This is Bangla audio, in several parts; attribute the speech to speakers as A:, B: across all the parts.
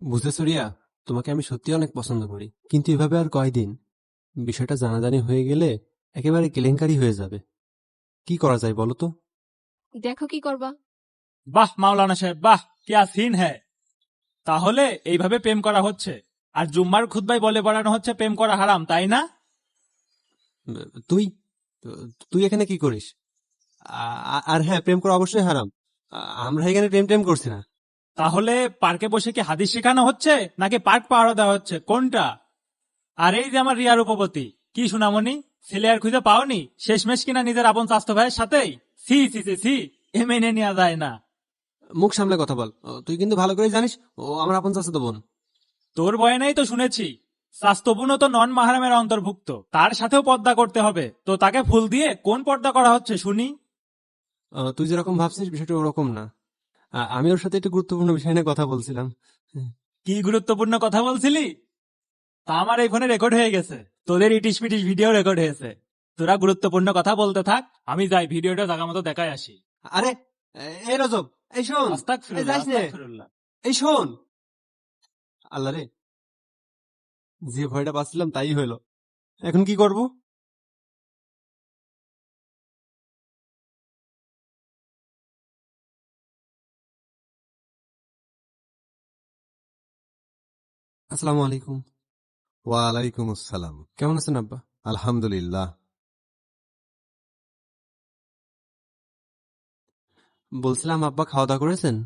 A: বুঝেছ রিয়া তোমাকে আমি সত্যি অনেক পছন্দ করি। কিন্তু এভাবে আর কয়দিন? বিষয়টা জানাজানি হয়ে গেলে একেবারে কেলেঙ্কারি হয়ে যাবে। কি করা যায় বলো তো?
B: দেখো কি করবা।
C: বাহ মাওলানা সাহেব বাহ কিয়া সিন হ্যায় তাহলে এইভাবে প্রেম করা হচ্ছে। আর জুম্মার খুদ্াই বলে বেড়ানো হচ্ছে প্রেম করা হারাম তাই না?
A: তুই তুই এখানে কি করিস? আর হ্যাঁ প্রেম করা অবশ্যই হারাম। আমরা এখানে প্রেম টেম করছি না।
C: তাহলে পার্কে বসে কি হাদিস শেখানো হচ্ছে? নাকি পার্ক পাহারা দেওয়া হচ্ছে? কোনটা? আর এই যে আমার রিয়া রূপবতী কি শুনামনি ছেলে আর খুঁজে পাওনি? শেষমেশ কিনা নিজের আপন স্বাস্থ্য ভাইয়ের সাথেই? সি সি সি সি এ মেনে নেওয়া যায় না।
A: মুখ সামলে কথা বল। তুই কিন্তু ভালো করে জানিস ও আমার আপন চাচাতো বোন।
C: তোর বয়ানেই তো শুনেছি। স্বাস্থ্যপূর্ণ তো নন মাহারামের অন্তর্ভুক্ত। তার সাথেও পর্দা করতে হবে। তো তাকে ফুল দিয়ে কোন পর্দা করা হচ্ছে শুনি?
A: তুই যেরকম ভাবছিস বিষয়টা ওরকম না। আমি ওর সাথে একটু গুরুত্বপূর্ণ বিষয় নিয়ে কথা বলছিলাম।
C: কি গুরুত্বপূর্ণ কথা বলছিলি? তা আমার এই ফোনে রেকর্ড হয়ে গেছে। তোদের ইটিস পিটিস ভিডিও রেকর্ড হয়েছে। তোরা গুরুত্বপূর্ণ কথা বলতে থাক আমি যাই ভিডিওটা জায়গা মতো দেখাই আসি।
A: আরে এই রজব এই শোন। এই শোন। আল্লাহ রে যে ভয়টা পাচ্ছিলাম তাই হইল এখন কি করব? আসসালামু আলাইকুম।
D: ওয়ালাইকুম আসসালাম।
A: কেমন আছেন আব্বা?
D: আলহামদুলিল্লাহ।
A: বলছিলাম আব্বা খাওয়া দাওয়া করেছেন?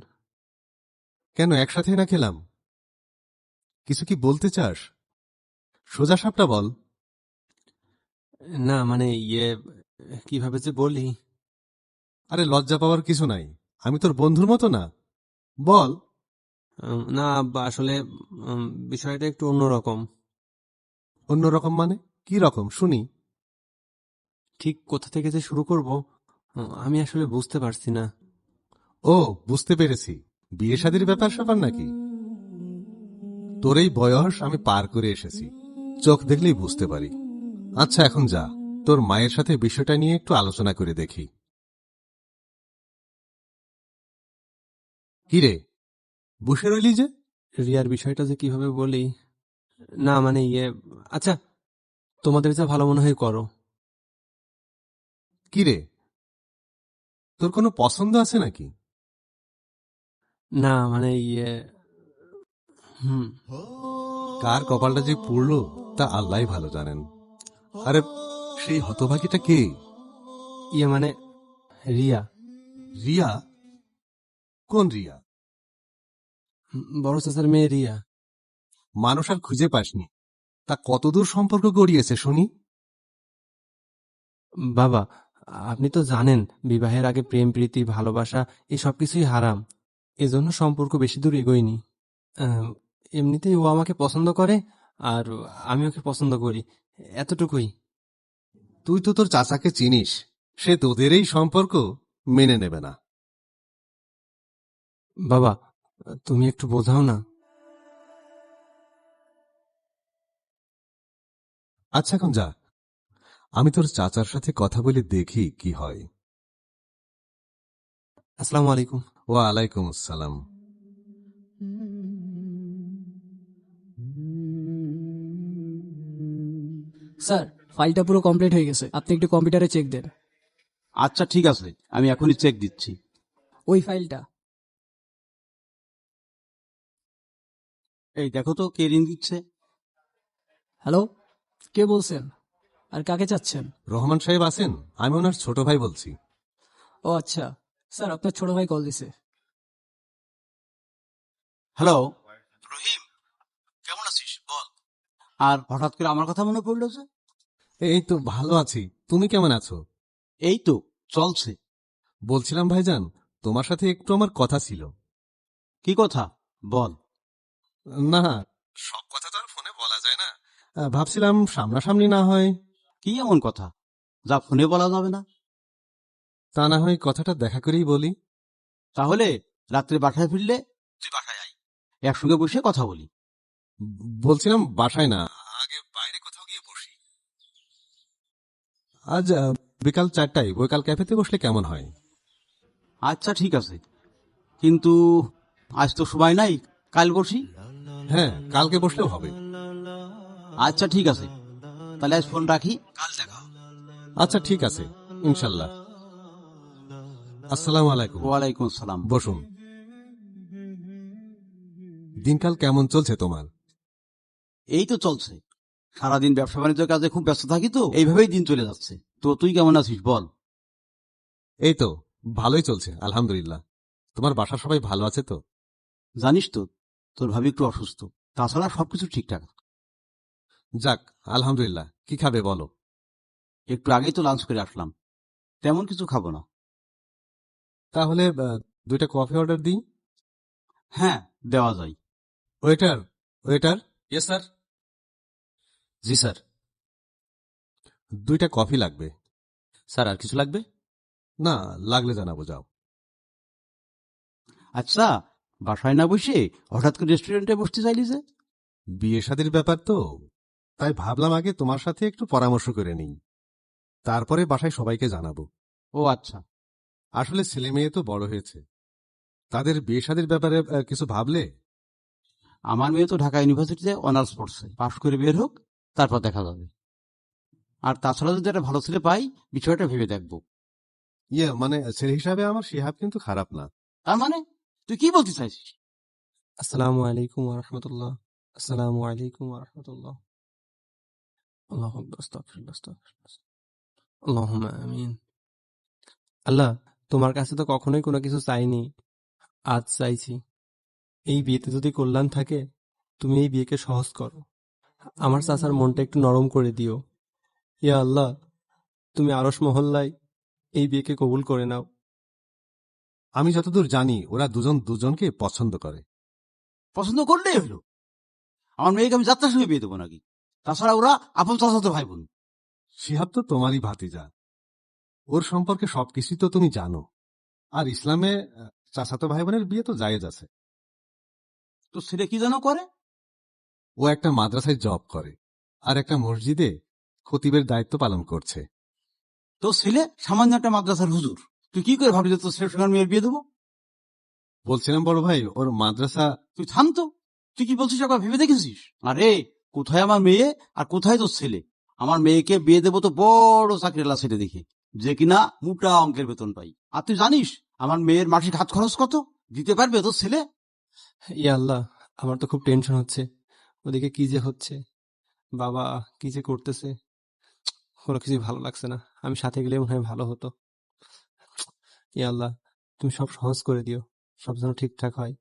D: কেন একসাথে না খেলাম? কিছু কি বলতে চাস? সোজা সাপটা বল।
A: না মানে ইয়ে কীভাবে যে বলি?
D: আরে লজ্জা পাওয়ার কিছু নাই। আমি তোর বন্ধুর মতো না। বল।
A: না আব্বা আসলে বিষয়টা একটু অন্যরকম।
D: অন্যরকম মানে? কি রকম? শুনি।
A: ঠিক কোথা থেকে যে শুরু করব আমি আসলে বুঝতে পারছি না।
D: ও বুঝতে পেরেছি। বিয়ে শাদির ব্যাপার স্যাপার নাকি? তোর এই বয়স আমি পার করে এসেছি। চোখ দেখলেই বুঝতে পারি। আচ্ছা এখন যা। তোর মায়ের সাথে বিষয়টা নিয়ে একটু আলোচনা করে দেখি। কিরে? বসে রইলি যে?
A: রিয়ার বিষয়টা যে কীভাবে বলি? না মানে ইয়ে আচ্ছা তোমাদের যা ভালো মনে হয় করো।
D: কিরে তোর কোনো পছন্দ আছে নাকি?
A: না মানে ইয়ে হুম।
D: কার কপালটা যে পুড়লো তা আল্লাহ ভালো জানেন। আরে সেই হতভাগীটা কে?
A: ইয়ে মানে রিয়া।
D: রিয়া? কোন রিয়া?
A: বড় চাচার মেয়ে রিয়া।
D: মানুষ আর খুঁজে পাসনি। তা কতদূর সম্পর্ক গড়িয়েছে শুনি?
A: বাবা আপনি তো জানেন বিবাহের আগে প্রেম প্রীতি ভালোবাসা এই সব কিছুই হারাম। এজন্য সম্পর্ক বেশি দূর এগোয়নি। এমনিতেই ও আমাকে পছন্দ করে আর আমি ওকে পছন্দ করি। এতটুকুই।
D: তুই তো তোর চাচাকে চিনিস। সে তোদের এই সম্পর্ক মেনে নেবে না।
A: বাবা তুমি একটু বোঝাও না।
D: আচ্ছা এখন যা। আমি তোর চাচার সাথে কথা বলে দেখি কি হয়।
A: আসসালামু আলাইকুম।
D: ওয়া আলাইকুম আসসালাম।
E: স্যার ফাইলটা পুরো কমপ্লিট হয়ে গেছে। আপনি একটু কম্পিউটারে চেক দেন।
F: আচ্ছা ঠিক আছে। আমি এখনই চেক দিচ্ছি।
E: ওই ফাইলটা।
F: এই দেখো তো কে ঋণ দিচ্ছে।
E: হ্যালো কে বলছেন? আর কাকে চাচ্ছেন?
D: রহমান সাহেব আছেন আমি ওনার ছোট ভাই বলছি।
E: ও আচ্ছা স্যার আপনার ছোট ভাই কল দিছে।
F: হ্যালো। রহিম কেমন আছিস? বল। আর হঠাৎ করে আমার কথা মনে পড়ল যে?
D: এই তো ভালো আছি তুমি কেমন আছো?
F: এই তো চলছে।
D: বলছিলাম ভাইজান তোমার সাথে একটু আমার কথা ছিল।
F: কি কথা? বল।
D: না। সব কথা তো আর ফোনে বলা যায় না। আহ, ভাবছিলাম সামনাসামনি না হয়।
F: কি এমন কথা? যা ফোনে বলা যাবে না।
D: তা না হয় কথাটা দেখা করেই বলি।
F: তাহলে রাত্রে বাসায় ফিরলে তুই বাসায় আয়। একসঙ্গে বসে কথা বলি।
D: বলছিলাম বাসায় না। আগে বাইরে কোথাও গিয়ে বসি। আজ আহ, বিকাল চারটায় বৈকাল ক্যাফেতে বসলে কেমন হয়?
F: আচ্ছা ঠিক আছে। কিন্তু আজ তো সময় নাই কাল বসি।
D: হ্যাঁ কালকে বসলেও হবে।
F: আচ্ছা ঠিক আছে। তাহলে আজ ফোন রাখি। কাল দেখা
D: আচ্ছা ঠিক আছে ইনশাল্লাহ। আসসালামু আলাইকুম।
F: ওয়ালাইকুম আসসালাম।
D: বসুন। দিনকাল কেমন চলছে তোমার?
F: এই তো চলছে। সারাদিন ব্যবসা বাণিজ্যের কাজে খুব ব্যস্ত থাকি তো এইভাবেই দিন চলে যাচ্ছে। তো তুই কেমন আছিস বল?
D: এই তো ভালোই চলছে আলহামদুলিল্লাহ। তোমার বাসা সবাই ভালো আছে তো?
F: জানিস তো তোর ভাবি একটু অসুস্থ। তাছাড়া সবকিছু ঠিকঠাক।
D: যাক আলহামদুলিল্লাহ। কি খাবে বলো?
F: একটু আগেই তো লাঞ্চ করে আসলাম। তেমন কিছু খাব না।
D: তাহলে দুইটা কফি অর্ডার দিই?
F: হ্যাঁ দেওয়া যায়।
D: ওয়েটার ওয়েটার
A: ইয়েস স্যার জি স্যার
D: দুইটা কফি লাগবে।
A: স্যার আর কিছু লাগবে?
D: না লাগলে জানাব যাও।
F: আচ্ছা বাসায় না বসে হঠাৎ করে রেস্টুরেন্টে বসতে চাইলি যে?
D: বিয়ে শাদির ব্যাপার তো। তাই ভাবলাম আগে তোমার সাথে একটু পরামর্শ করে নিই। তারপরে বাসায় সবাইকে জানাব।
F: ও আচ্ছা।
D: আসলে ছেলে মেয়ে তো বড় হয়েছে। তাদের বিয়ে শাদির ব্যাপারে আহ, কিছু ভাবলে?
F: আমার মেয়ে তো ঢাকা ইউনিভার্সিটিতে অনার্স পড়ছে। পাশ করে বের হোক তারপর দেখা যাবে। আর তাছাড়া যদি একটা ভালো ছেলে পাই বিষয়টা ভেবে দেখব।
D: ইয়ে মানে ছেলে হিসাবে আমার শিহাব কিন্তু খারাপ না।
F: তার মানে? তুই কি বলতে চাইছিস?
A: আসসালামু আলাইকুম ওরহমতুল্লাহ আসসালামু আলাইকুম ওরহমতুল্লাহ আল্লাহ। আল্লাহুম্মা আমিন। আল্লাহ, তোমার কাছে তো কখনোই কোনো কিছু চাইনি। আজ চাইছি। এই বিয়েতে যদি কল্যাণ থাকে, তুমি এই বিয়েকে সহজ করো। আমার চাচার মনটা একটু নরম করে দিও। ইয়া আল্লাহ, তুমি আরস মহল্লায় এই বিয়েকে কবুল করে নাও।
D: আমি যতদূর জানি ওরা দুজন দুজনকে পছন্দ করে।
F: পছন্দ করলেই হলো। আমার মেয়েকে আমি যাত্রার সঙ্গে বিয়ে দেবো নাকি? তাছাড়া ওরা আপন চাচাতো ভাই বোন
D: শিহাব তো তোমারই ভাতিজা। ওর সম্পর্কে সবকিছু তো তুমি জানো। আর ইসলামে চাচাতো ভাই বোনের বিয়ে তো জায়েজ আছে।
F: তো ছেলে কি যেন করে?
D: ও একটা মাদ্রাসায় জব করে আর একটা মসজিদে খতিবের দায়িত্ব পালন করছে।
F: তো ছেলে সামান্য একটা মাদ্রাসার হুজুর। তুই কি করে ভাবলি যে তোর ছেলের মেয়ের বিয়ে দেবো?
D: বলছিলাম বড় ভাই ওর মাদ্রাসা
F: তুই থাম তো। তুই কি বলছিস একবার ভেবে দেখেছিস? আরে কোথায় আমার মেয়ে আর কোথায় তোর ছেলে? আমার মেয়েকে বিয়ে দেবো তো বড় চাকরিওয়ালা ছেলে দেখে যে কিনা মোটা অঙ্কের বেতন পাই। আর তুই জানিস আমার মেয়ের মাসিক হাত খরচ কত? দিতে পারবে তোর ছেলে?
A: ইয়া আল্লাহ আমার তো খুব টেনশন হচ্ছে। ওদিকে কি যে হচ্ছে? বাবা কি যে করতেছে? কোনো কিছু ভালো লাগছে না। আমি সাথে গেলে মনে হয় ভালো হতো। ইয়া আল্লাহ তুমি সব সহজ করে দিও সব যেন ঠিকঠাক হয়।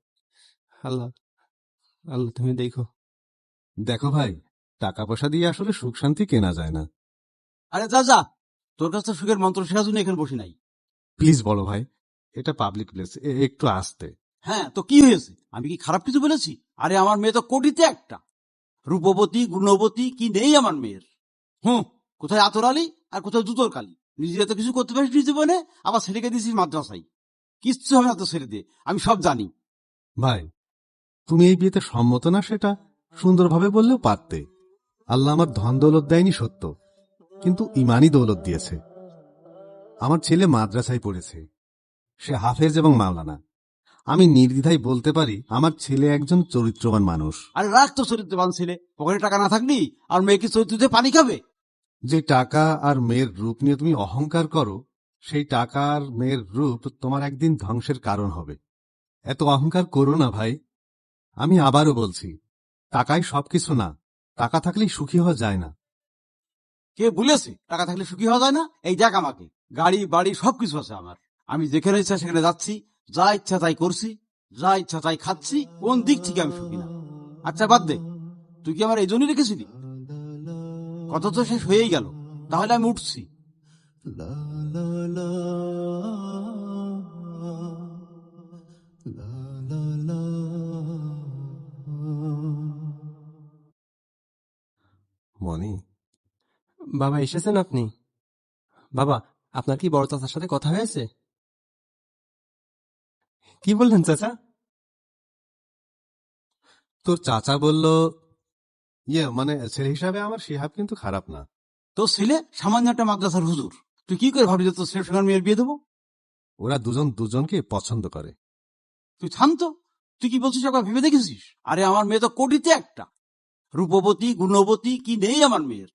A: আল্লাহ আল্লাহ তুমি দেখো।
D: দেখো ভাই টাকা পয়সা দিয়ে আসলে সুখ শান্তি কেনা যায় না।
F: আরে যা যা তোর কাছে তো সুখের মন্ত্র শেখার জন্য এখানে বসে নাই।
D: প্লিজ বলো ভাই এটা পাবলিক প্লেস একটু আসতে।
F: হ্যাঁ তো কি হয়েছে? আমি কি খারাপ কিছু বলেছি? আরে আমার মেয়ে তো কোটিতে একটা। রূপবতী গুণবতী কি নেই আমার মেয়ের? হুম। কোথায় আতর আলী আর কোথায় জুতোর কালি? নিজে তো কিছু করতে পারিস জীবনে আবার ছেলেকে দিয়েছিস মাদ্রাসায়। কিচ্ছু হবে না তো ছেলে দিয়ে আমি সব জানি।
D: ভাই তুমি এই বিয়েতে সম্মত না সেটা? সুন্দরভাবে বললেও পারতে। আল্লাহ আমার ধন দৌলত দেয়নি সত্য কিন্তু ইমানই দৌলত দিয়েছে। আমার ছেলে মাদ্রাসায় পড়েছে। সে হাফেজ এবং মাওলানা। আমি নির্দ্বিধায় বলতে পারি আমার ছেলে একজন চরিত্রবান মানুষ।
F: আরে রাখ তো চরিত্রবান ছেলে। পকেটে টাকা না থাকলি আর মেয়ে কি চরিত্রতে পানি খাবে?
D: যে টাকা আর মেয়ের রূপ নিয়ে তুমি অহংকার করো, সেই টাকা আর মেয়ের রূপ তোমার একদিন ধ্বংসের কারণ হবে। এত অহংকার করো না ভাই। আমি আবারও বলছি, টাকাই সবকিছু না, টাকা থাকলেই সুখী হওয়া যায় না।
F: কে বলেছে? টাকা থাকলে সুখী হওয়া যায় না? এই দেখ আমাকে, গাড়ি, বাড়ি সবকিছু আছে আমার। আমি যেখানে ইচ্ছা সেখানে যাচ্ছি, যা ইচ্ছা তাই করছি, যা ইচ্ছা তাই খাচ্ছি, কোন দিক থেকে আমি সুখী না। আচ্ছা বাদ দে। তুই কি আমার এই জন্যই রেখেছিলি? কত তো শেষ হয়েই গেল তাহলে আমি উঠছি।
D: মনি।
A: বাবা এসেছেন আপনি? বাবা আপনার কি বড় চাচার সাথে কথা হয়েছে? কি বললেন চাচা?
D: তোর চাচা বলল ইয়ে মানে ছেলে হিসাবে আমার শিহাব কিন্তু খারাপ না।
F: তোর ছেলে সামান্য একটা মাদ্রাসার হুজুর। তুই কি করে ভাবলি যে তোর ছেলের সঙ্গে মেয়ের বিয়ে দেবো?
D: ওরা দুজন দুজনকে পছন্দ করে।
F: তুই থাম তো। তুই কি বলছিস একবার ভেবে দেখেছিস? আরে আমার মেয়ে তো কোটিতে একটা। রূপবতী গুণবতী কি নেই আমার মেয়ের?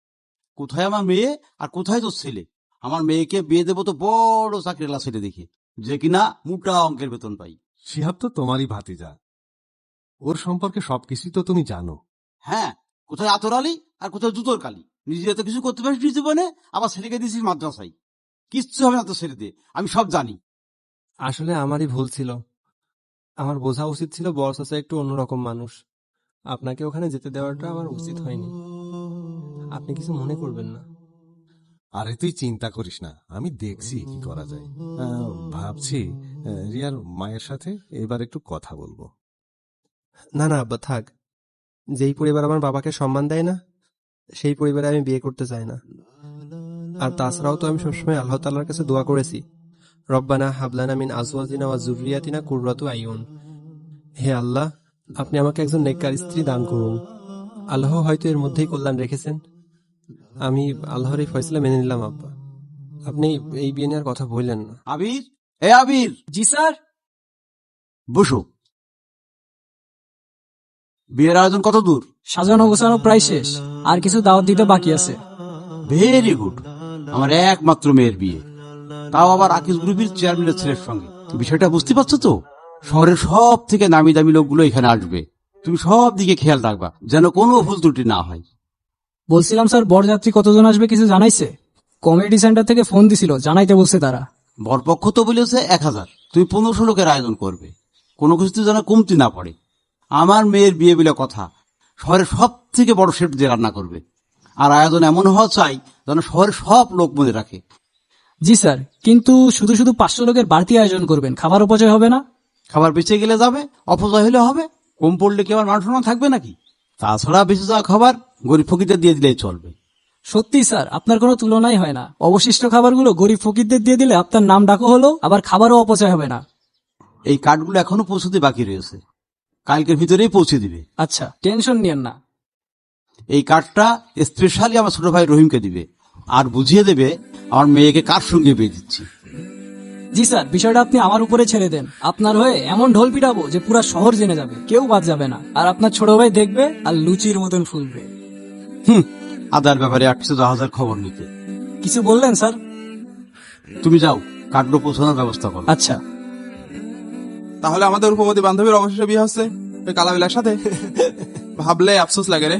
F: কোথায় আমার মেয়ে আর কোথায় তোর ছেলে? আমার মেয়েকে বিয়ে দেবো তো বড় চাকরিওয়ালা ছেলে দেখে। যে কিনা মোটা অঙ্কের বেতন পাই।
D: শিহাব তো তোমারই ভাতিজা। ওর সম্পর্কে সবকিছুই তো তুমি জানো।
F: হ্যাঁ কোথায় আতর আলী আর কোথায় জুতোর কালি? নিজে তো কিছু করতে পারিস জীবনে আবার ছেলেকে দিয়েছিস মাদ্রাসায়। কিচ্ছু হবে না তো ছেড়ে দিয়ে আমি সব জানি।
A: আসলে আমারই ভুল ছিল। আমার বোঝা উচিত ছিল বড় চাচা একটু অন্যরকম মানুষ। আপনাকে ওখানে যেতে দেওয়াটা আমার উচিত হয়নি। আপনি কিছু মনে করবেন না।
D: আরে তুই চিন্তা করিস না আমি দেখছি কি করা যায়। ভাবছি রিয়ার মায়ের সাথে এবার একটু কথা বলব।
A: না না আব্বা থাক। যেই পরিবার আমার বাবাকে সম্মান দেয় না সেই পরিবারে আমি বিয়ে করতে চাই না। আর তাছাড়াও তো আমি সবসময় আল্লাহ তাল্লার কাছে দোয়া করেছি রব্বানা হাবলানা মিন আজওয়াজিনা ওয়া জুররিয়াতিনা কুররাতু আইউন হে আল্লাহ আপনি আমাকে একজন নেককার স্ত্রী দান করুন। আল্লাহ হয়তো এর মধ্যেই কল্যাণ রেখেছেন। আমি আল্লাহর এই ফয়সলা মেনে নিলাম আব্বা। আপনি এই বিয়ে নেওয়ার কথা বললেন না।
F: আবির? এ আবির!
E: জি স্যার।
F: বসো। বিয়ের আয়োজন কত দূর?
E: সাজানো গোছানো প্রায় শেষ। আর কিছু দাওয়াত দিতে বাকি আছে।
F: ভেরি গুড আমার একমাত্র মেয়ের বিয়ে। তাও আবার আকিস গ্রুপের চেয়ারম্যানের ছেলের সঙ্গে। বিষয়টা বুঝতে পারছ তো? শহরের সব থেকে নামি দামি লোকগুলো এখানে আসবে। তুমি সব দিকে খেয়াল রাখবা যেন কোনো ভুল ত্রুটি না হয়।
E: বলছিলাম স্যার বরযাত্রী কতজন আসবে কিছু জানাইছে? কমিউনিটি সেন্টার থেকে ফোন দিছিল জানাইতে বলছে তারা।
F: বরপক্ষ তো বলেছে এক হাজার। তুমি পনেরোশো লোকের আয়োজন করবে। কোনো কিছুতে যেন কমতি না পড়ে। আমার মেয়ের বিয়ে বলে কথা। শহরের সব থেকে বড় শেফ দিয়ে রান্না করবে। আর আয়োজন এমন হওয়া চাই যেন শহরের সব লোক মনে রাখে।
E: জি স্যার কিন্তু শুধু শুধু পাঁচশো লোকের বাড়তি আয়োজন করবেন খাবার অপচয় হবে না?
F: খাবার বেঁচে গেলে যাবে অপচয় হলে হবে। কম পড়লে কি আমার মান সম্মান থাকবে নাকি? তাছাড়া বেঁচে যাওয়া খাবার গরিব ফকিরদের দিয়ে দিলেই চলবে।
E: সত্যি স্যার আপনার কোনো তুলনাই হয় না। অবশিষ্ট খাবারগুলো গরিব ফকিরদের দিয়ে দিলে আপনার নাম ডাকো হলো আবার খাবারও অপচয় হবে না।
F: এই কার্ডগুলো এখনও পৌঁছতে বাকি রয়েছে। কালকের ভিতরেই পৌঁছে দিবে।
E: আচ্ছা টেনশন নিয়েন না।
F: এই কার্ডটা স্পেশালি আমার ছোট ভাই রহিমকে দিবে। আর বুঝিয়ে দেবে আমার মেয়েকে কার সঙ্গে বিয়ে দিচ্ছি।
E: জি স্যার বিষয়টা আপনি আমার উপরে ছেড়ে দেন। আপনার হয়ে এমন ঢোল পিটাবো যে পুরো শহর জেনে যাবে কেউ বাদ যাবে না। আর আপনার ছোট ভাই দেখবে আর লুচির মতন ফুলবে।
F: হুম আদার ব্যাপারে আটশো দশ হাজার খবর নিতে।
E: কিছু বললেন স্যার?
F: তুমি যাও কার্ডগুলো পৌঁছানোর ব্যবস্থা করো।
E: আচ্ছা।
G: তাহলে আমাদের উপপতি বান্ধবীর অবশেষে বিয়ে হচ্ছে? ওই কালাবিলার সাথে ভাবলে আফসোস লাগে রে।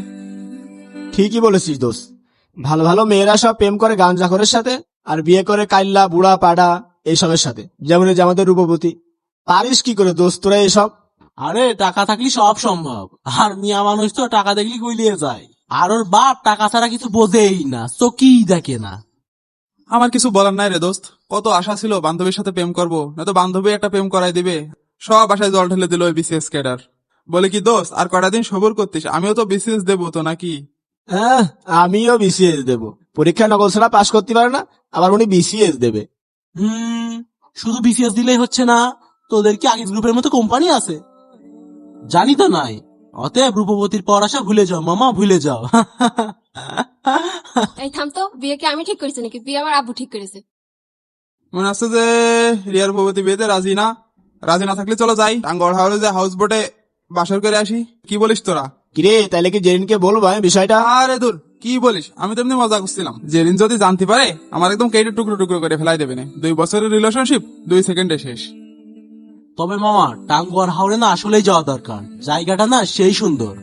H: ঠিকই বলেছিস দোষ ভালো ভালো মেয়েরা সব প্রেম করে গাঞ্জাখরের সাথে আর বিয়ে করে কাইল্লা বুড়া পাড়া এইসবের সাথে। যেমন এই যে আমাদের রূপবতী। পারিস কি করে দোস্ত তোরা এসব?
I: আরে টাকা থাকলে সব সম্ভব। আর মিয়া মানুষ তো টাকা দেখলে গুলিয়ে যায়। আর ওর বাপ টাকা ছাড়া কিছু বোঝেই না চোখেই দেখে না।
G: আমার কিছু বলার নাই রে দোস্ত। কত আশা ছিল বান্ধবীর সাথে প্রেম করব না তো বান্ধবী একটা প্রেম করাই দিবে। সব আশায় জল ঢেলে দিল ওই বিসিএস ক্যাডার বলে কি দোস্ত আর কটা দিন সবর করতিস? আমিও তো বিসিএস দেবো তো নাকি?
H: হ্যাঁ আমিও বিসিএস দেব। পরীক্ষা নকল ছাড়া পাশ করতে পারে না আবার উনি বিসিএস দেবে।
I: হুম শুধু বিসিএস দিলেই হচ্ছে না তোদের কি আগে গ্রুপের মতো কোম্পানি আছে? জানি তো নাই। অতএব রূপবতীর পড়াশা ভুলে যাও মামা ভুলে যাও।
B: এই থাম তো বিয়ে কি আমি ঠিক করেছি নাকি? বিয়ে আমার আব্বু ঠিক করেছে।
G: মনে হচ্ছে যে রিয়ার ভবতী বিয়েতে রাজি না? রাজি না থাকলে চলো যাই। টাঙ্গর হাওড়ে যে হাউস বোটে বাসর করে আসি। কি বলিস তোরা?
H: কিরে তাইলে কি জেরিনকে বলব আমি বিষয়টা?
G: আরে দূর কি বলিস? আমি তো এমনি মজা করছিলাম। জেরিন যদি জানতে পারে আমার একদম কেটে টুকরো টুকরো করে ফেলাই দেবে না। দুই বছরের রিলেশনশিপ দুই সেকেন্ডে শেষ।
I: তবে মামা টাঙ্গুয়ার হাওড়ে না আসলেই যাওয়া দরকার। জায়গাটা না সেই সুন্দর।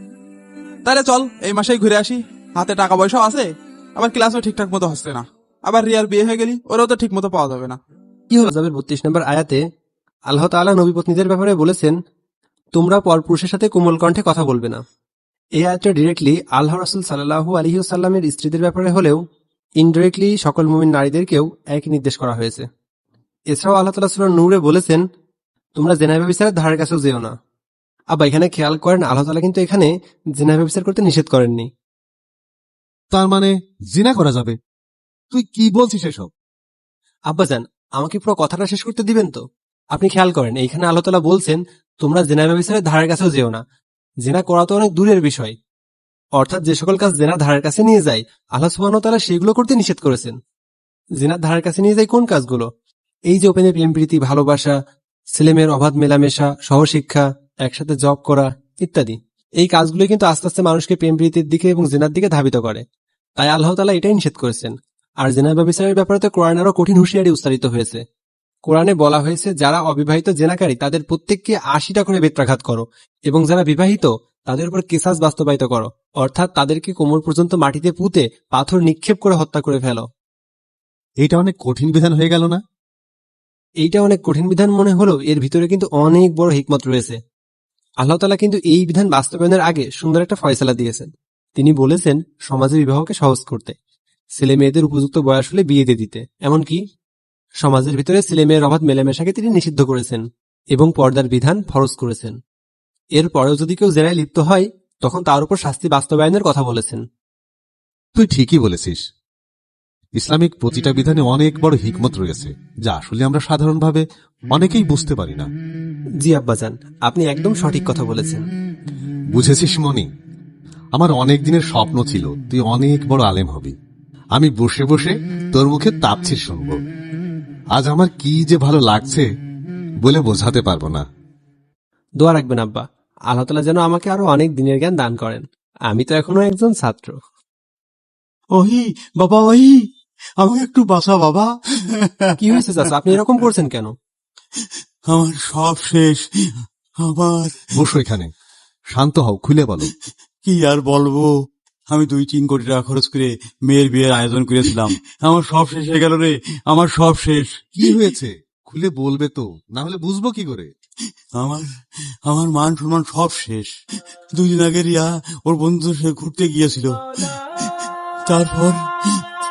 G: তাহলে চল এই মাসেই ঘুরে আসি। হাতে টাকা পয়সাও আছে আবার ক্লাসও ঠিকঠাক মতো হচ্ছে না। আবার রিয়ার বিয়ে হয়ে গেলি ওরাও তো ঠিক মতো পাওয়া যাবে না।
A: কি হলো? যাবে বত্রিশ নম্বর আয়াতে আল্লাহ তাআলা নবী পত্নীদের ব্যাপারে বলেছেন তোমরা পরপুরুষের সাথে কোমল কণ্ঠে কথা বলবে না। এই আয়াতটা ডিরেক্টলি আল্লাহ রাসুল সাল্লাহু আলহি সাল্লামের স্ত্রীদের ব্যাপারে হলেও ইনডিরেক্টলি সকল মুমিন নারীদেরকেও একই নির্দেশ করা হয়েছে। এছাড়াও আল্লাহ তালা সুরা নূরে বলেছেন তোমরা জেনাবে বিচারের ধারের কাছেও যেও না। আবার এখানে খেয়াল করেন আল্লাহ তালা কিন্তু এখানে জেনাবে বিচার করতে নিষেধ করেননি।
D: তার মানে জিনা করা যাবে? তুই কি বলছিস এসব?
A: আব্বাজান আমাকে পুরো কথাটা শেষ করতে দিবেন তো? আপনি খেয়াল করেন, এইখানে আল্লাহ তালা বলছেন, তোমরা জেনা ব্যবসারের ধারের কাছেও যেও না। জেনা করা তো অনেক দূরের বিষয়। অর্থাৎ যে সকল কাজ জেনা ধারের কাছে নিয়ে যায়, আল্লাহ সুবাহ তালা সেগুলো করতে নিষেধ করেছেন। জেনার ধারের কাছে নিয়ে যায় কোন কাজগুলো? এই যে ওপেনে প্রেম, প্রীতি, ভালোবাসা, ছেলেমেয়ের অবাধ মেলামেশা, সহশিক্ষা, একসাথে জব করা ইত্যাদি। এই কাজগুলো কিন্তু আস্তে আস্তে মানুষকে প্রেম, প্রীতির দিকে এবং জেনার দিকে ধাবিত করে। তাই আল্লাহ তালা এটাই নিষেধ করেছেন। আর জেনার ব্যবচারের ব্যাপারে তো কোরআন আরও কঠিন হুঁশিয়ারি উচ্চারিত হয়েছে। কোরআনে বলা হয়েছে যারা অবিবাহিত জেনাকারী তাদের প্রত্যেককে আশিটা করে বেত্রাঘাত করো এবং যারা বিবাহিত তাদের উপর কেসাস বাস্তবায়িত করো। অর্থাৎ তাদেরকে কোমর পর্যন্ত মাটিতে পুঁতে পাথর নিক্ষেপ করে হত্যা করে ফেলো।
D: এটা অনেক কঠিন বিধান হয়ে গেল না?
A: এইটা অনেক কঠিন বিধান মনে হলো এর ভিতরে কিন্তু অনেক বড় হিকমত রয়েছে। আল্লাহ তালা কিন্তু এই বিধান বাস্তবায়নের আগে সুন্দর একটা ফয়সালা দিয়েছেন। তিনি বলেছেন সমাজে বিবাহকে সহজ করতে। ছেলে মেয়েদের উপযুক্ত বয়স হলে বিয়ে দিয়ে দিতে। এমনকি সমাজের ভিতরে ছেলে মেয়ের অবাধ মেলামেশাকে তিনি নিষিদ্ধ করেছেন এবং পর্দার বিধান ফরজ করেছেন। এর পরেও যদি কেউ জেরায় লিপ্ত হয় তখন তার উপর শাস্তি বাস্তবায়নের কথা বলেছেন।
D: তুই ঠিকই বলেছিস। ইসলামিক প্রতিটা বিধানে অনেক বড় হিকমত রয়েছে যা আসলে আমরা সাধারণভাবে অনেকেই বুঝতে পারি না।
A: জি আব্বাজান আপনি একদম সঠিক কথা বলেছেন।
D: বুঝেছিস মনি? আমার অনেক দিনের স্বপ্ন ছিল তুই অনেক বড় আলেম হবি। আমি বসে বসে তোর মুখে তাপছির শুনব। আজ আমার কি যে ভালো লাগছে বলে বোঝাতে পারব না।
A: দোয়া রাখবেন আব্বা। আল্লাহ তালা যেন আমাকে আরও অনেক দিনের জ্ঞান দান করেন। আমি তো এখনও একজন ছাত্র।
F: ওহি বাবা ওহি আমাকে একটু বাঁচা বাবা।
A: কি হয়েছে চাচা? আপনি এরকম করছেন কেন?
F: আমার সব শেষ। আমার
D: বসো এখানে। শান্ত হও খুলে বলো।
F: কি আর বলব? আমি দুই তিন কোটি টাকা খরচ করে মেয়ের বিয়ের আয়োজন করেছিলাম। আমার সব শেষ হয়ে গেল রে আমার সব শেষ।
D: কি হয়েছে? খুলে বলবে তো না হলে বুঝব কি করে?
F: আমার আমার মান সম্মান সব শেষ। দুই দিন আগে রিয়া ওর বন্ধুদের সাথে ঘুরতে গিয়েছিল। তারপর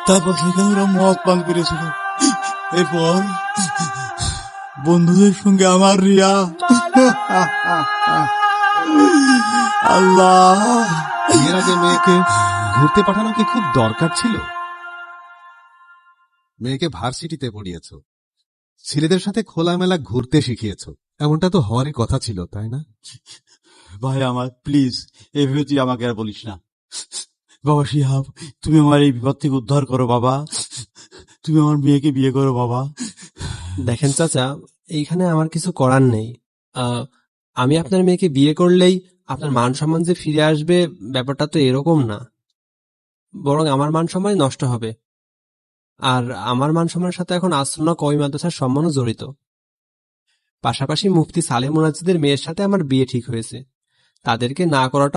F: তারপর সেখানে ওরা মদ পান করেছিল। এরপর বন্ধুদের সঙ্গে আমার রিয়া। আল্লাহ।
D: বিয়ের আগে মেয়েকে ঘুরতে পাঠানো কি খুব দরকার ছিল? মেয়েকে ভার্সিটিতে পড়িয়েছ। ছেলেদের সাথে খোলামেলা ঘুরতে শিখিয়েছ। এমনটা তো হওয়ারই কথা ছিল তাই না?
F: ভাই আমার প্লিজ এভাবে তুই আমাকে আর বলিস না। বাবা শিহাব তুমি আমার এই বিপদ থেকে উদ্ধার করো বাবা। তুমি আমার মেয়েকে বিয়ে করো বাবা।
A: দেখেন চাচা এইখানে আমার কিছু করার নেই। আহ, আমি আপনার মেয়েকে বিয়ে করলেই আপনার মান সম্মান যে ফিরে আসবে, ব্যাপারটা তো এরকম না। বরং আমার মান সম্মান নষ্ট হবে। আর আমার মান সম্মানের সাথে এখন আসন্ন কবি মাদ্রাসার সম্মানও জড়িত। পাশাপাশি মুফতি সালেহ মুনাজিদের মেয়ের সাথে আমার বিয়ে ঠিক হয়েছে। তাদেরকে না করাটা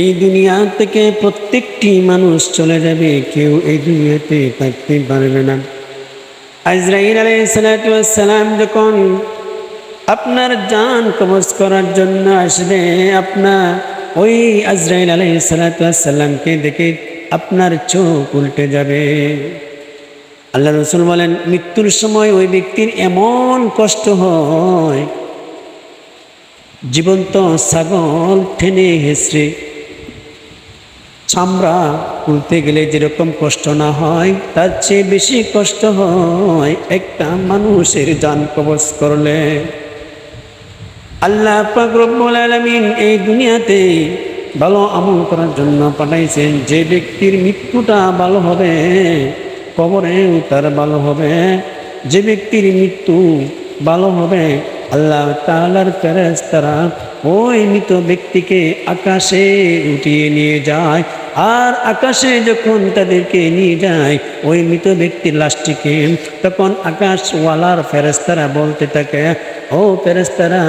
J: এই দুনিয়া থেকে প্রত্যেকটি মানুষ চলে যাবে, কেউ এই দুনিয়াতে থাকতে পারবে না। আজরাইল আলাইসালাম যখন আপনার জান কবজ করার জন্য আসবে। আপনার ওই আজরাইল আলাইসালামকে দেখে আপনার চোখ উল্টে যাবে। আল্লাহ রসুল বলেন, মৃত্যুর সময় ওই ব্যক্তির এমন কষ্ট হয়, জীবন্ত ছাগল ঠেনে হেসড়ে চামড়া তুলতে গেলে যেরকম কষ্ট না হয়, তার চেয়ে বেশি কষ্ট হয় একটা মানুষের যান কবচ করলে। আল্লাহ রব্বুল আলামিন এই দুনিয়াতে ভালো আমল করার জন্য পাঠাইছেন, যে ব্যক্তির মৃত্যুটা ভালো হবে, কবরেও তার ভালো হবে। যে ব্যক্তির মৃত্যু ভালো হবে, আল্লাহ তাআলার ফেরেশতারা ওই মৃত ব্যক্তিকে আকাশে উঠিয়ে নিয়ে যায়। আর আকাশে যখন তাদেরকে নিয়ে যায়, ওই মৃত ব্যক্তির লাশটিকে তখন আকাশওয়ালার ফেরেস্তারা বলতে থাকে, ও ফেরেস্তারা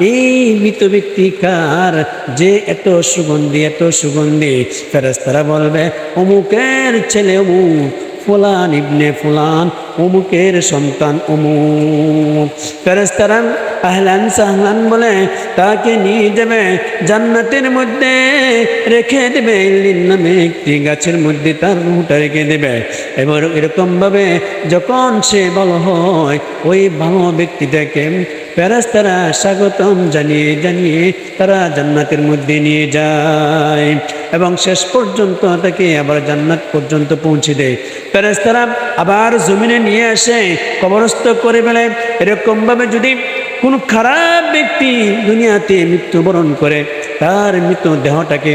J: এই মৃত ব্যক্তি কার? যে এত সুগন্ধি এত সুগন্ধি। ফেরেস্তারা বলবে, অমুকের ছেলে অমুক ফুলান, ইবনে ফুলান, অমুকের সন্তান অমুক। ফেরেস্তারা আহলান সাহলান বলে তাকে নিয়ে যাবে, জান্নাতের মধ্যে রেখে দেবে লিন নামে একটি গাছের মধ্যে তার রুটা রেখে দেবে। এবার এরকমভাবে যখন সে ভালো হয়, ওই ভালো ব্যক্তিটাকে ফেরেস্তারা স্বাগতম জানিয়ে জানিয়ে তারা জান্নাতের মধ্যে নিয়ে যায় এবং শেষ পর্যন্ত তাকে আবার জান্নাত পর্যন্ত পৌঁছে দেয়। ফেরেস্তারা আবার জমিনে নিয়ে আসে কবরস্থ করে ফেলে। এরকমভাবে যদি কোনো খারাপ ব্যক্তি দুনিয়াতে মৃত্যুবরণ করে, তার মৃতদেহটাকে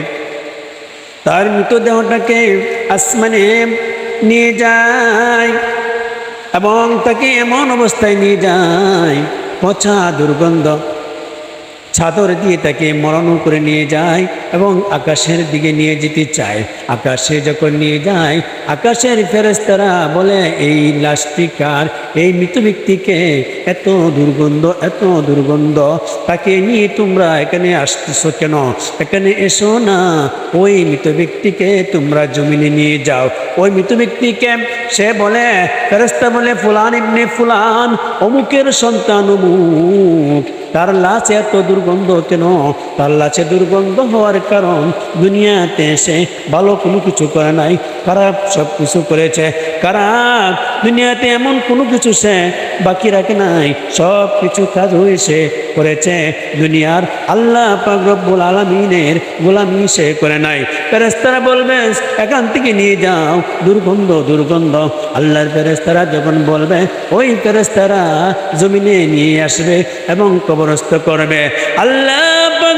J: তার মৃতদেহটাকে আসমানে নিয়ে যায় এবং তাকে এমন অবস্থায় নিয়ে যায় পচা দুর্গন্ধ। ছাদর দিয়ে তাকে মরণ করে নিয়ে যায় এবং আকাশের দিকে নিয়ে যেতে চায়। আকাশে যখন নিয়ে যায়, আকাশের ফেরেস্তারা বলে, এই লাশটি কার? এই মৃত ব্যক্তিকে এত দুর্গন্ধ এত দুর্গন্ধ, তাকে নিয়ে তোমরা এখানে আসতেছো কেন? এখানে এসো না। ওই মৃত ব্যক্তিকে তোমরা জমিনে নিয়ে যাও। ওই মৃত ব্যক্তিকে সে বলে ফেরেস্তা বলে, ফুলান ইবনে ফুলান, অমুকের সন্তান অমুক। তার লাশ এত দুর্গন্ধ কেন? তার লাশে দুর্গন্ধ হওয়ার কারণ দুনিয়াতে সে ভালো কোনো কিছু করে নাই। খারাপ সব কিছু করেছে। খারাপ। দুনিয়াতে এমন কোনো কিছু সে বাকি রাখে নাই, সব কিছু কাজ হয়েছে, করেছে দুনিয়ার আল্লাহ পাক আলমিনের গোলামি সে করে নাই। ফেরেস্তারা বলবে, এখান থেকে নিয়ে যাও, দুর্গন্ধ দুর্গন্ধ। আল্লাহর ফেরেস্তারা যখন বলবে, ওই ফেরেস্তারা জমিনে নিয়ে আসবে এবং কবরস্থ করবে। আল্লাহ পাক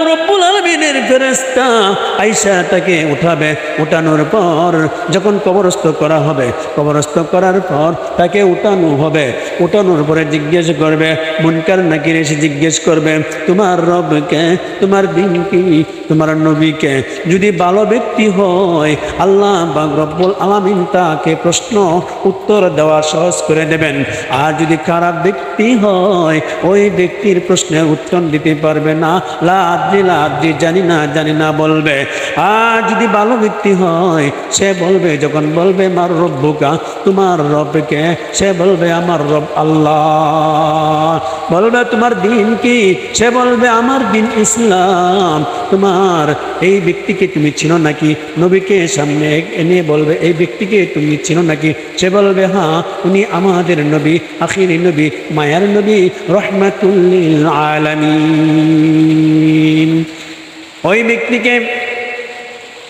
J: আলমিনের ফেরেস্তা আইসা তাকে উঠাবে উঠানোর পর যখন কবরস্থ করা হবে, কবরস্থ করার পর তাকে উঠানো হবে। উঠানোর পরে জিজ্ঞেস করবে, মুনকার নাকি এসে জিজ্ঞেস করবে, তোমার রবকে তোমার দিন কি? তোমার নবীকে যদি ভালো ব্যক্তি হয়, আল্লাহ পাক রব্বুল আলামিন তাকে প্রশ্ন, উত্তর দেওয়া সহজ করে দেবেন। আর যদি খারাপ ব্যক্তি হয়, ওই ব্যক্তির প্রশ্নের উত্তর দিতে পারবে না। লাদ্রি লাদ্রি জানি না, জানি না বলবে। আর যদি ভালো ব্যক্তি হয়, সে বলবে, যখন বলবে আমার রব্বুকা তোমার রবকে সে বলবে, আমার রব আল্লাহ। বলবে, তোমার দিন কি? সে বলবে, আমার দিন ইসলাম। তোমার এই ব্যক্তিকে তুমি চিনো নাকি? নবীকে সামনে এনে বলবে, এই ব্যক্তিকে তুমি চিনো নাকি? সে বলবে হ্যাঁ উনি আমাদের নবী, আখির নবী, মায়ার নবী রহমাতুল্লিল আলামিন। ওই ব্যক্তিকে,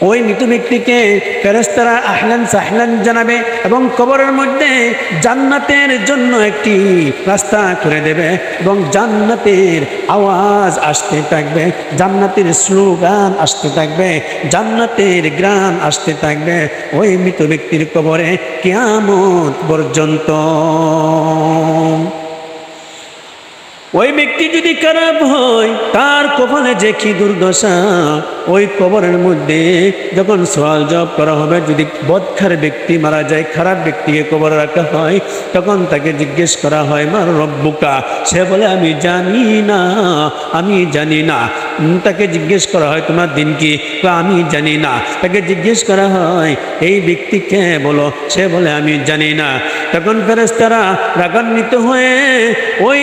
J: ওই মৃত ব্যক্তিকে ফেরেস্তারা আহলান সাহলান জানাবে এবং কবরের মধ্যে জান্নাতের জন্য একটি রাস্তা করে দেবে এবং জান্নাতের আওয়াজ আসতে থাকবে, জান্নাতের স্লোগান আসতে থাকবে, জান্নাতের গ্রান আসতে থাকবে। ওই মৃত ব্যক্তির কবরে কিয়ামত পর্যন্ত। ওই ব্যক্তি যদি খারাপ হয়, তার কপালে যে কি দুর্দশা, ওই কবরের মধ্যে যখন সওয়াল জবাব করা হবে, যদি বদখার ব্যক্তি মারা যায়, খারাপ ব্যক্তিকে কবর রাখা হয়, তখন তাকে জিজ্ঞেস করা হয়, মার রব্বুকা? সে বলে, আমি জানি না, আমি জানি না। তাকে জিজ্ঞেস করা হয়, তোমার দিন কি? আমি জানি না। তাকে জিজ্ঞেস করা হয়, এই ব্যক্তিকে বলো, সে বলে, আমি জানি না। তখন ফেরেস্তারা রাগান্বিত হয়ে ওই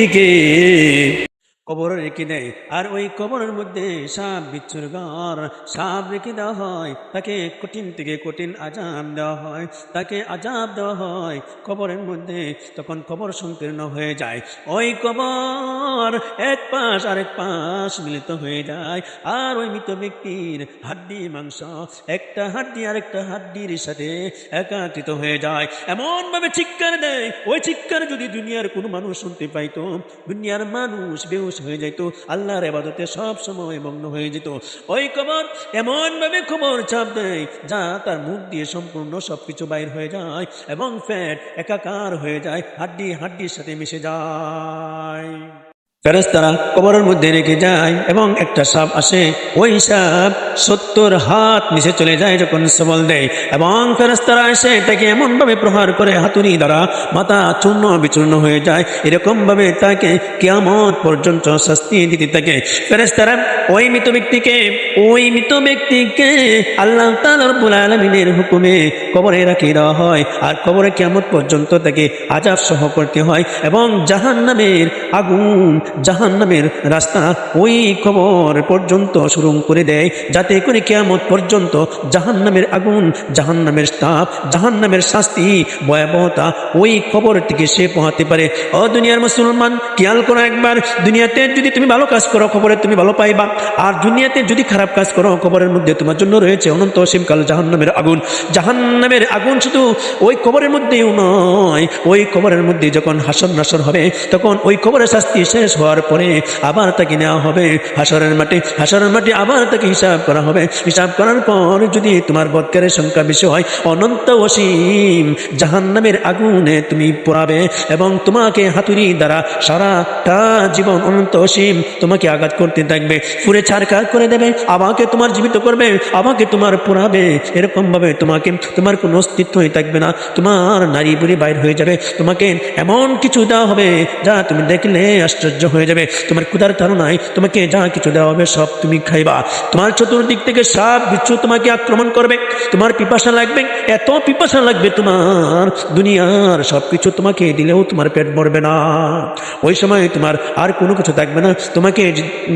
J: ব্যক্তিকে কবর রেখে দেয়। আর ওই কবরের মধ্যে সাপ, বিচ্ছুর ঘর, সাপ রেখে দেওয়া হয়। তাকে কঠিন থেকে কঠিন আজাব দেওয়া হয়। তাকে আজাব দেওয়া হয় কবরের মধ্যে। তখন কবর সংকীর্ণ হয়ে যায়। ওই কবর এক পাশ আরেক পাশ মিলিত হয়ে যায়। আর ওই মৃত ব্যক্তির হাড্ডি, মাংস, একটা হাড্ডি আরেকটা হাড্ডির সাথে একাত্রিত হয়ে যায়। এমন ভাবে চিৎকার দেয়। ওই চিৎকার যদি দুনিয়ার কোনো মানুষ শুনতে পাইতো, দুনিয়ার মানুষ বেহুশ হয়ে যেত, আল্লাহর এবাদতে সব সময় মগ্ন হয়ে যেত। ওই কবর এমনভাবে খবর চাপ দেয়, যা তার মুখ দিয়ে সম্পূর্ণ সবকিছু বাইর হয়ে যায় এবং ফ্যাট একাকার হয়ে যায়, হাড্ডি হাড্ডির সাথে মিশে যায়। ফেরেস্তারা কবরের মধ্যে রেখে যায় এবং একটা সাপ আসে, ওই সাপ সত্তর হাত নিচে চলে যায় যখন সবল দেয় এবং ফেরেস্তারা এসে তাকে এমন ভাবে প্রহার করে হাতুড়ি দ্বারা মাথা চূর্ণ বিচূর্ণ হয়ে যায়। এরকম ভাবে তাকে কিয়ামত পর্যন্ত শাস্তি দিতে থাকে। ফেরেস্তারা ওই মৃত ব্যক্তিকে, ওই মৃত ব্যক্তিকে আল্লাহ তাআলা রব্বুল আলামিনের হুকুমে কবরে রাখিয়ে দেওয়া হয় আর কবরে কিয়ামত পর্যন্ত তাকে আজাব সহ করতে হয় এবং জাহান্নামের আগুন জাহান্নামের রাস্তা ওই কবর পর্যন্ত শুরু করে দেয়। যাতে করে কেয়ামত পর্যন্ত জাহান্নামের আগুন, জাহান্নামের তাপ, জাহান্নামের শাস্তি, ভয়াবহতা ওই কবরটিকে সে পোহাতে পারে। ও দুনিয়ার মুসলমান, খেয়াল করো একবার, দুনিয়াতে যদি তুমি ভালো কাজ করো খবরে তুমি ভালো পাইবা। আর দুনিয়াতে যদি খারাপ কাজ করো খবরের মধ্যে তোমার জন্য রয়েছে অনন্ত অসীমকাল জাহান্নামের আগুন। জাহান্নামের আগুন শুধু ওই কবরের মধ্যেও নয়, ওই কবরের মধ্যে যখন হাসন নাসর হবে, তখন ওই কবরের শাস্তি শেষ হওয়ার পরে আবার তাকে নেওয়া হবে। হাসরের মাঠে হাসরের মাঠে আবার তাকে হিসাব করা হবে। হিসাব করার পর যদি তোমার বৎকারের সংখ্যা বেশি হয়, অনন্ত অসীম জাহান্নামের আগুনে তুমি পোড়াবে এবং তোমাকে হাতুড়ি দ্বারা সারাটা জীবন অনন্ত অসীম তোমাকে আঘাত করতে থাকবে পুরে ছাড়কার করে দেবে, আমাকে তোমার জীবিত করবে, আমাকে তোমার পোড়াবে। এরকম ভাবে তোমাকে, তোমার কোনো অস্তিত্বই থাকবে না। তোমার নারী বুড়ি বাইর হয়ে যাবে। তোমাকে এমন কিছু দেওয়া হবে যা তুমি দেখলে আশ্চর্য হয়ে যাবে। তোমার ক্ষুধার ধারণায় তোমাকে যা কিছু দেওয়া হবে সব তুমি খাইবা। তোমার চতুর্দিক থেকে সব বিচ্ছু তোমাকে আক্রমণ করবে। তোমার পিপাসা লাগবে। এত পিপাসা লাগবে তোমার। দুনিয়ার সব কিছু তোমাকে দিলেও তোমার পেট ভরবে না। ওই সময় তোমার আর কোনো কিছু থাকবে না। তোমাকে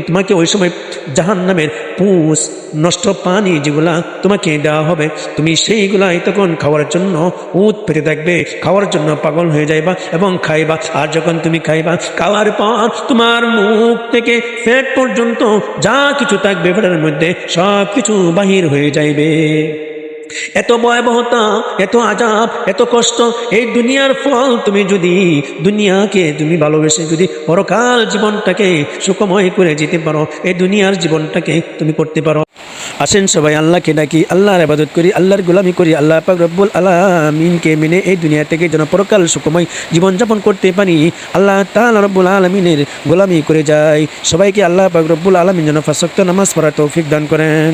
J: তোমাকে ওই সময় জাহান নামের পুষ, নষ্ট পানি যেগুলা তোমাকে দেওয়া হবে, তুমি সেইগুলাই তখন খাওয়ার জন্য উত পেতে থাকবে। খাওয়ার জন্য পাগল হয়ে যাইবা এবং খাইবা। আর যখন তুমি খাইবা, খাওয়ার পর তোমার মুখ থেকে পেট পর্যন্ত যা কিছু থাকবে পেটের মধ্যে সব কিছু বাহির হয়ে যাইবে। এত ভয়াবহতা, এত আজাব, এত কষ্ট, এই দুনিয়ার ফল তুমি যদি দুনিয়াকে তুমি ভালোবেসে যদি পরকাল জীবনটাকে সুখময় করে যেতে পারো, এই দুনিয়ার জীবনটাকে তুমি করতে পারো। আসেন সবাই আল্লাহকে ডাকি, আল্লাহর আবাদত করি, আল্লাহর গোলামি করি, আল্লাহ পাক রব্বুল আলামিনকে মেনে এই দুনিয়া থেকে যেন পরকাল সুখময় জীবনযাপন করতে পারি। আল্লাহ তাআলা রব্বুল আলামিনের গোলামি করে যাই। সবাইকে আল্লাহ পাক রব্বুল আলামিন যেন ফাঁসক্ত নামাজ পড়ার তৌফিক দান করেন।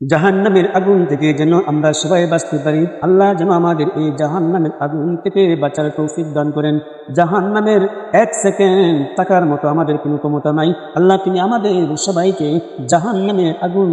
J: জাহান্নামের আগুন থেকে যেন আমরা সবাই বাঁচতে পারি। আল্লাহ যেন আমাদের এই জাহান্নামের আগুন থেকে বাঁচার তৌফিক দান করেন। জাহান্নামের এক সেকেন্ড টাকার মতো আমাদের কোনো ক্ষমতা নাই। আল্লাহ, তিনি আমাদের সবাইকে জাহান্নামের আগুন